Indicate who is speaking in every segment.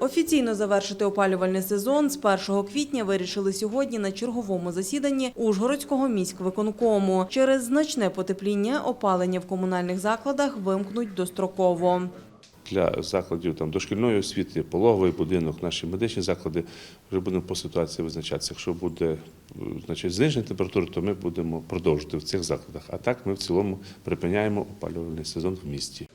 Speaker 1: Офіційно завершити опалювальний сезон з 1 квітня вирішили сьогодні на черговому засіданні Ужгородського міськвиконкому. Через значне потепління опалення в комунальних закладах вимкнуть достроково.
Speaker 2: Для закладів там, дошкільної освіти, пологовий будинок, наші медичні заклади вже будемо по ситуації визначатися. Якщо буде е, значить, зниження температури, то ми будемо продовжувати в цих закладах. А так ми в цілому припиняємо опалювальний сезон в місті.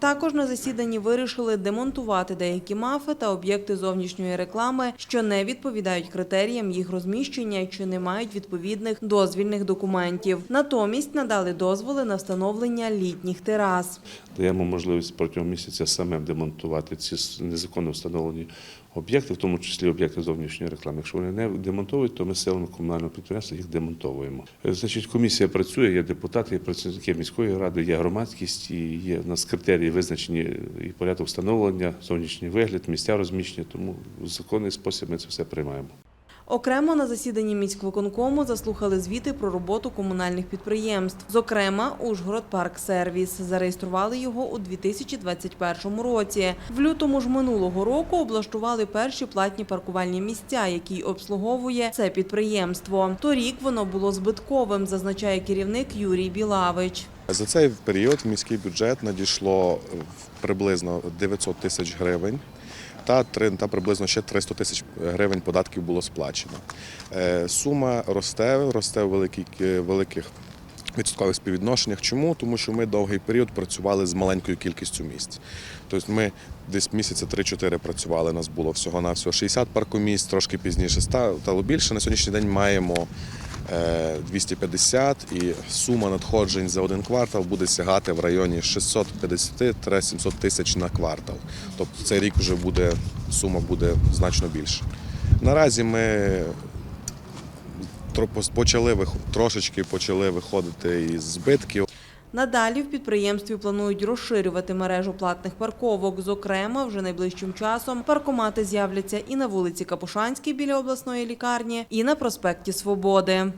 Speaker 1: Також на засіданні вирішили демонтувати деякі мафи та об'єкти зовнішньої реклами, що не відповідають критеріям їх розміщення чи не мають відповідних дозвільних документів. Натомість надали дозволи на встановлення літніх терас.
Speaker 2: Даємо можливість протягом місяця самим демонтувати ці незаконно встановлені об'єкти, в тому числі об'єкти зовнішньої реклами. Якщо вони не демонтують, то ми силами комунального підприємства їх демонтовуємо. Е, Значить, комісія працює, є депутати, є працівники міської ради, є громадськість і є у нас критерії визначені і порядок встановлення, зовнішній вигляд, місця розміщення. Тому в законний спосіб ми це все приймаємо.
Speaker 1: Окремо на засіданні міськвиконкому заслухали звіти про роботу комунальних підприємств. Зокрема, Ужгород Парк Сервіс. Зареєстрували його у 2021 році. В лютому ж минулого року облаштували перші платні паркувальні місця, які обслуговує це підприємство. Торік воно було збитковим, зазначає керівник Юрій Білавич.
Speaker 3: За цей період в міський бюджет надійшло е, приблизно 900 тисяч гривень. Та, та приблизно ще 300 тисяч гривень податків було сплачено. Е, Сума росте, росте в кі- великих відсоткових співвідношеннях. Чому? Тому що ми довгий період працювали з маленькою кількістю місць. Тобто ми десь місяця 3-4 працювали, нас було всього-навсього 60 паркомісць, трошки пізніше стало більше. На сьогоднішній день маємо е, 250 і сума надходжень за один квартал буде сягати в районі 650-700 тисяч на квартал. Тобто цей рік вже буде сума буде значно більше. Наразі ми почали трошечки почали виходити із збитків.
Speaker 1: Надалі в підприємстві планують розширювати мережу платних парковок. Зокрема, вже найближчим часом паркомати з'являться і на вулиці Капушанській біля обласної лікарні, і на проспекті Свободи.